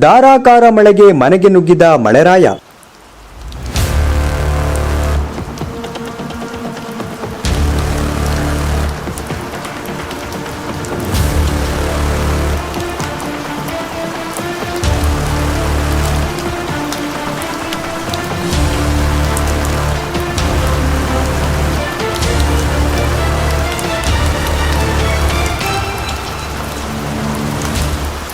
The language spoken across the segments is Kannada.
ಧಾರಾಕಾರ ಮಳೆಗೆ ಮನೆಗೆ ನುಗ್ಗಿದ ಮಳೆರಾಯ.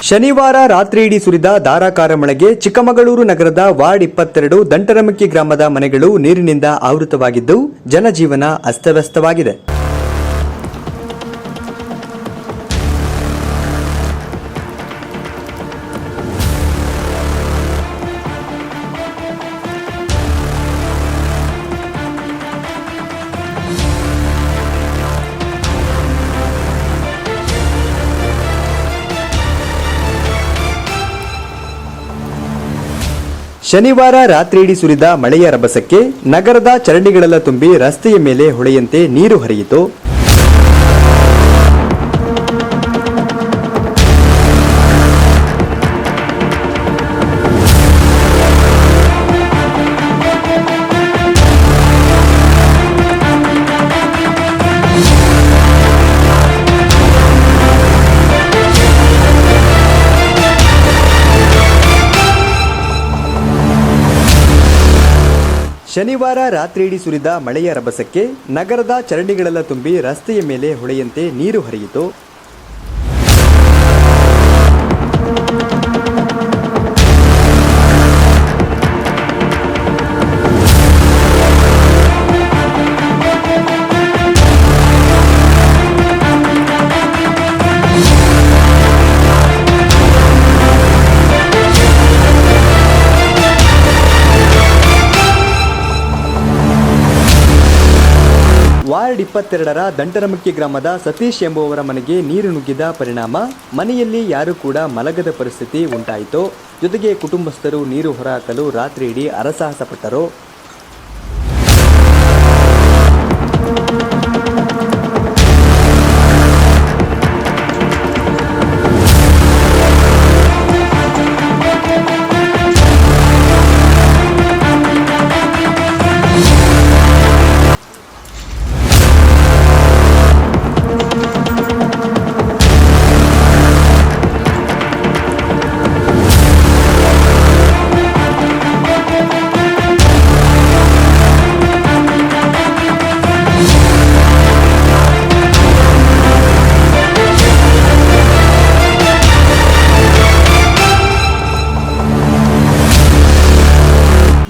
ಶನಿವಾರ ರಾತ್ರಿಯಿಡೀ ಸುರಿದ ಧಾರಾಕಾರ ಮಳೆಗೆ ಚಿಕ್ಕಮಗಳೂರು ನಗರದ ವಾರ್ಡ್ ಇಪ್ಪತ್ತೆರಡು ದಂಟರಮಕ್ಕಿ ಗ್ರಾಮದ ಮನೆಗಳು ನೀರಿನಿಂದ ಆವೃತವಾಗಿದ್ದು, ಜನಜೀವನ ಅಸ್ತವ್ಯಸ್ತವಾಗಿದೆ. ಶನಿವಾರ ರಾತ್ರಿಯಿಡೀ ಸುರಿದ ಮಳೆಯ ರಭಸಕ್ಕೆ ನಗರದ ಚರಂಡಿಗಳೆಲ್ಲ ತುಂಬಿ ರಸ್ತೆಯ ಮೇಲೆ ಹೊಳೆಯಂತೆ ನೀರು ಹರಿಯಿತು. ಶನಿವಾರ ರಾತ್ರಿಯಿಡೀ ಸುರಿದ ಮಳೆಯ ರಭಸಕ್ಕೆ ನಗರದ ಚರಂಡಿಗಳೆಲ್ಲ ತುಂಬಿ ರಸ್ತೆಯ ಮೇಲೆ ಹೊಳೆಯಂತೆ ನೀರು ಹರಿಯಿತು. ವಾರ್ಡ್ ಇಪ್ಪತ್ತೆರಡರ ದಂಟರಮಕ್ಕಿ ಗ್ರಾಮದ ಸತೀಶ್ ಎಂಬುವವರ ಮನೆಗೆ ನೀರು ನುಗ್ಗಿದ ಪರಿಣಾಮ, ಮನೆಯಲ್ಲಿ ಯಾರೂ ಕೂಡ ಮಲಗದ ಪರಿಸ್ಥಿತಿ ಉಂಟಾಯಿತು. ಜೊತೆಗೆ ಕುಟುಂಬಸ್ಥರು ನೀರು ಹೊರಹಾಕಲು ರಾತ್ರಿಯಿಡೀ ಅರಸಾಹಸಪಟ್ಟರು. ಅರಸಾಹಸ ಪಟ್ಟರು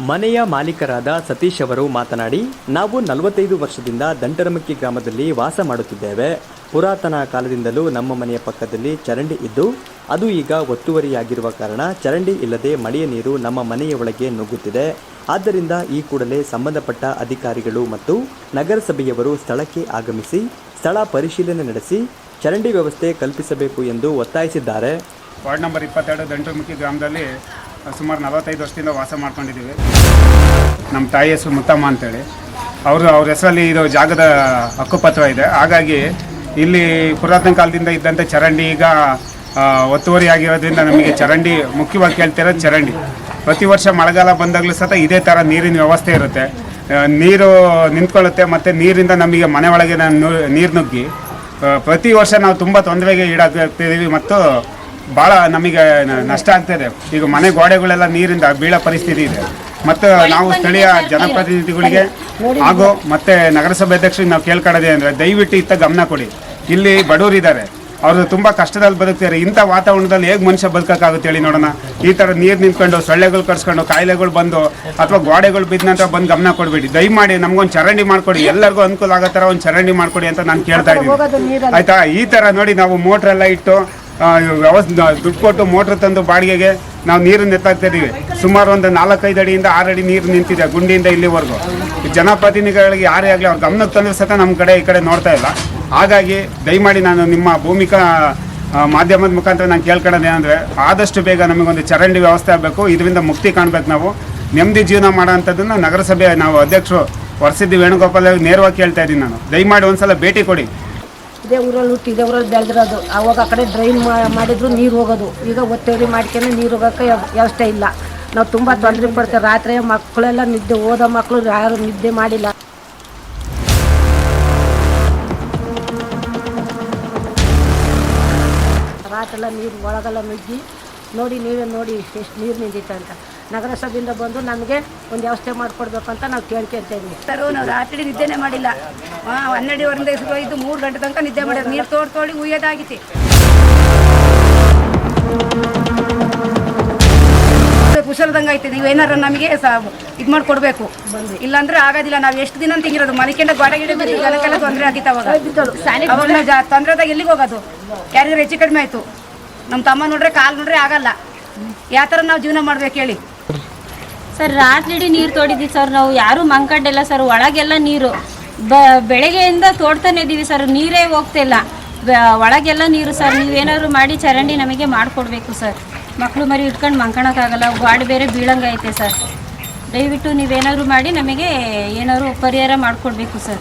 ಮನೆಯ ಮಾಲೀಕರಾದ ಸತೀಶ್ ಅವರು ಮಾತನಾಡಿ, ನಾವು ನಲವತ್ತೈದು ವರ್ಷದಿಂದ ದಂಟರಮಕ್ಕಿ ಗ್ರಾಮದಲ್ಲಿ ವಾಸ ಮಾಡುತ್ತಿದ್ದೇವೆ. ಪುರಾತನ ಕಾಲದಿಂದಲೂ ನಮ್ಮ ಮನೆಯ ಪಕ್ಕದಲ್ಲಿ ಚರಂಡಿ ಇದ್ದು, ಅದು ಈಗ ಒತ್ತುವರಿಯಾಗಿರುವ ಕಾರಣ ಚರಂಡಿ ಇಲ್ಲದೆ ಮಳೆಯ ನೀರು ನಮ್ಮ ಮನೆಯ ಒಳಗೆ ನುಗ್ಗುತ್ತಿದೆ. ಆದ್ದರಿಂದ ಈ ಕೂಡಲೇ ಸಂಬಂಧಪಟ್ಟ ಅಧಿಕಾರಿಗಳು ಮತ್ತು ನಗರಸಭೆಯವರು ಸ್ಥಳಕ್ಕೆ ಆಗಮಿಸಿ, ಸ್ಥಳ ಪರಿಶೀಲನೆ ನಡೆಸಿ, ಚರಂಡಿ ವ್ಯವಸ್ಥೆ ಕಲ್ಪಿಸಬೇಕು ಎಂದು ಒತ್ತಾಯಿಸಿದ್ದಾರೆ. ವಾರ್ಡ್ ನಂಬರ್ ಇಪ್ಪತ್ತೆರಡು ದಂಟುಮುಖಿ ಗ್ರಾಮದಲ್ಲಿ ಸುಮಾರು ನಲವತ್ತೈದು ವರ್ಷದಿಂದ ವಾಸ ಮಾಡ್ಕೊಂಡಿದ್ದೀವಿ. ನಮ್ಮ ತಾಯಿ ಹೆಸರು ಮುತ್ತಮ್ಮ ಅಂತೇಳಿ. ಅವರು ಅವ್ರ ಹೆಸರಲ್ಲಿ ಇದು ಜಾಗದ ಹಕ್ಕುಪತ್ರ ಇದೆ. ಹಾಗಾಗಿ ಇಲ್ಲಿ ಪುರಾತನ ಕಾಲದಿಂದ ಇದ್ದಂಥ ಚರಂಡಿ ಈಗ ಒತ್ತುವರಿ ಆಗಿರೋದ್ರಿಂದ ನಮಗೆ ಚರಂಡಿ, ಮುಖ್ಯವಾಗಿ ಕೇಳ್ತಿರೋದು ಚರಂಡಿ. ಪ್ರತಿ ವರ್ಷ ಮಳೆಗಾಲ ಬಂದಾಗಲೂ ಸಹ ಇದೇ ಥರ ನೀರಿನ ವ್ಯವಸ್ಥೆ ಇರುತ್ತೆ. ನೀರು ನಿಂತ್ಕೊಳ್ಳುತ್ತೆ ಮತ್ತು ನೀರಿಂದ ನಮಗೆ ಮನೆ ಒಳಗೆ ನೀರು ನುಗ್ಗಿ ಪ್ರತಿ ವರ್ಷ ನಾವು ತುಂಬ ತೊಂದರೆಗೆ ಈಡಾಗ್ತಿದ್ದೀವಿ ಮತ್ತು ಭಾಳ ನಮಗೆ ನಷ್ಟ ಇದೆ. ಈಗ ಮನೆ ಗೋಡೆಗಳೆಲ್ಲ ನೀರಿಂದ ಬೀಳೋ ಪರಿಸ್ಥಿತಿ ಇದೆ. ಮತ್ತು ನಾವು ಸ್ಥಳೀಯ ಜನಪ್ರತಿನಿಧಿಗಳಿಗೆ ಹಾಗೂ ಮತ್ತೆ ನಗರಸಭೆ ಅಧ್ಯಕ್ಷರಿಗೆ ನಾವು ಕೇಳ್ಕೊಳ್ಳೋದೇ ಅಂದರೆ ದಯವಿಟ್ಟು ಇತ್ತ ಗಮನ ಕೊಡಿ. ಇಲ್ಲಿ ಬಡವರಿದ್ದಾರೆ ಅವರು ತುಂಬ ಕಷ್ಟದಲ್ಲಿ ಬದುಕ್ತಾರೆ ಇಂಥ ವಾತಾವರಣದಲ್ಲಿ ಹೇಗೆ ಮನುಷ್ಯ ಬದುಕೋಕ್ಕಾಗುತ್ತೆ ಹೇಳಿ ನೋಡೋಣ. ಈ ಥರ ನೀರು ನಿಂತ್ಕೊಂಡು, ಸೊಳ್ಳೆಗಳು ಕರ್ಸ್ಕೊಂಡು, ಕಾಯಿಲೆಗಳು ಬಂದು ಅಥವಾ ಗೋಡೆಗಳು ಬಿದ್ದ ನಂತರ ಬಂದು ಗಮನ ಕೊಡಬೇಡಿ. ದಯಮಾಡಿ ನಮಗೊಂದು ಚರಂಡಿ ಮಾಡಿಕೊಡಿ. ಎಲ್ಲರಿಗೂ ಅನುಕೂಲ ಆಗೋ ಥರ ಒಂದು ಚರಂಡಿ ಮಾಡಿಕೊಡಿ ಅಂತ ನಾನು ಕೇಳ್ತಾ ಇದ್ದೀನಿ. ಆಯಿತಾ? ಈ ಥರ ನೋಡಿ ನಾವು ಮೋಟ್ರೆಲ್ಲ ಇಟ್ಟು ವ್ಯವಸ್ಥೆ ದುಡ್ಡು ಕೊಟ್ಟು ಮೋಟ್ರ್ ತಂದು ಬಾಡಿಗೆಗೆ ನಾವು ನೀರನ್ನು ಎತ್ತಾಗ್ತಾ ಸುಮಾರು ಒಂದು ನಾಲ್ಕೈದು ಅಡಿಯಿಂದ ಆರು ಅಡಿ ನೀರು ನಿಂತಿದೆ ಗುಂಡಿಯಿಂದ ಇಲ್ಲಿವರೆಗೂ. ಜನಪ್ರತಿನಿಧಿಗಳಿಗೆ ಯಾರೇ ಆಗಲಿ ಅವ್ರ ಗಮನಕ್ಕೆ ತಂದರೆ ಸಹ ನಮ್ಮ ಕಡೆ ಈ ಕಡೆ ನೋಡ್ತಾ ಇಲ್ಲ. ಹಾಗಾಗಿ ದಯಮಾಡಿ ನಾನು ನಿಮ್ಮ ಭೂಮಿಕಾ ಮಾಧ್ಯಮದ ಮುಖಾಂತರ ನಾನು ಕೇಳ್ಕೊಳ್ಳೋದೇನೆಂದರೆ ಆದಷ್ಟು ಬೇಗ ನಮಗೊಂದು ಚರಂಡಿ ವ್ಯವಸ್ಥೆ ಆಗಬೇಕು. ಇದರಿಂದ ಮುಕ್ತಿ ಕಾಣ್ಬೇಕು ನಾವು. ನೆಮ್ಮದಿ ಜೀವನ ಮಾಡೋ ಅಂಥದ್ದನ್ನು ನಗರಸಭೆ ನಾವು ಅಧ್ಯಕ್ಷರು ವರ್ಷಿದ್ದಿ ವೇಣುಗೋಪಾಲ್ ನೇರವಾಗಿ ಕೇಳ್ತಾ ಇದ್ದೀನಿ ನಾನು. ದಯಮಾಡಿ ಒಂದ್ಸಲ ಭೇಟಿ ಕೊಡಿ. ಇದೇ ಊರಲ್ಲಿ ಹುಟ್ಟಿ ಇದೇ ಊರಲ್ಲಿ ಬೆಳೆದಿರೋದು. ಅವಾಗ ಆ ಕಡೆ ಡ್ರೈನ್ ಮಾಡಿದ್ರು ನೀರು ಹೋಗೋದು. ಈಗ ಒತ್ತೇರಿ ಮಾಡ್ಕೊಂಡು ನೀರು ಹೋಗೋಕ್ಕೆ ವ್ಯವ- ವ್ಯವಸ್ಥೆ ಇಲ್ಲ. ನಾವು ತುಂಬ ತೊಂದರೆ ಪಡ್ತೇವೆ. ರಾತ್ರಿ ಮಕ್ಕಳೆಲ್ಲ ನಿದ್ದೆ, ಓದೋ ಮಕ್ಕಳು ಯಾರು ನಿದ್ದೆ ಮಾಡಿಲ್ಲ. ರಾತ್ರೆಲ್ಲ ನೀರು ಒಳಗೆಲ್ಲ ನುಗ್ಗಿ, ನೋಡಿ ನೀವೇ ನೋಡಿ ಎಷ್ಟು ನೀರು ನಿಂತಿತ್ತು ಅಂತ. ನಗರಸಭೆಯಿಂದ ಬಂದು ನಮಗೆ ಒಂದು ವ್ಯವಸ್ಥೆ ಮಾಡಿಕೊಡ್ಬೇಕಂತ ನಾವು ಇದ್ದೀವಿ. ಸರ್, ನಾವು ರಾತ್ರಿ ನಿದ್ದೆನೇ ಮಾಡಿಲ್ಲ. ಹನ್ನೆರಡುವರೆಯಿಂದ ಇದು ಮೂರು ಗಂಟೆ ತನಕ ನಿದ್ದೆ ಮಾಡಿದ್ರು. ನೀರು ತೋಡ್ ತೋಡಿ ಉಯ್ಯೋದಾಗಿತ್ತು. ಕುಶಲದಂಗೆ ಐತೆ ನೀವು ಏನಾರ ನಮಗೆ ಇದು ಮಾಡಿಕೊಡ್ಬೇಕು. ಇಲ್ಲಾಂದ್ರೆ ಆಗೋದಿಲ್ಲ. ನಾವು ಎಷ್ಟು ದಿನ ತಿಂಗಿರೋದು? ಮನೆಕೆಂಡ ಗೋಡೆ ತೊಂದರೆ ಆಗಿತ್ತು ಅವಾಗ. ಅವಾಗ ತೊಂದರೆದಾಗ ಎಲ್ಲಿಗೆ ಹೋಗೋದು? ಯಾರಿಗಾರು ಹೆಚ್ಚು ಕಡಿಮೆ ಆಯಿತು. ನಮ್ಮ ತಮ್ಮ ನೋಡ್ರೆ ಕಾಲು ನೋಡ್ರೆ ಆಗಲ್ಲ. ಯಾವ ಥರ ನಾವು ಜೀವನ ಮಾಡ್ಬೇಕು ಹೇಳಿ. ಸರ್ ರಾತ್ರಿ ನೀರು ತೋಡಿದ್ವಿ ಸರ್. ನಾವು ಯಾರು ಮಂಕಡ್ಡೆಲ್ಲ ಸರ್. ಒಳಗೆಲ್ಲ ನೀರು. ಬ, ಬೆಳಗ್ಗೆಯಿಂದ ತೋಡ್ತಾನೆ ಇದ್ದೀವಿ ಸರ್. ನೀರೇ ಹೋಗ್ತಿಲ್ಲ ಒಳಗೆಲ್ಲ ನೀರು ಸರ್. ನೀವೇನಾದ್ರು ಮಾಡಿ ಚರಂಡಿ ನಮಗೆ ಮಾಡಿಕೊಡ್ಬೇಕು ಸರ್. ಮಕ್ಕಳು ಮರಿ ಇಟ್ಕೊಂಡು ಮಂಕಣಕ್ಕಾಗಲ್ಲ. ಗಾಡಿ ಬೇರೆ ಬೀಳಂಗೈತೆ ಸರ್. ದಯವಿಟ್ಟು ನೀವೇನಾದ್ರು ಮಾಡಿ ನಮಗೆ ಏನಾದ್ರು ಪರಿಹಾರ ಮಾಡಿಕೊಡ್ಬೇಕು ಸರ್.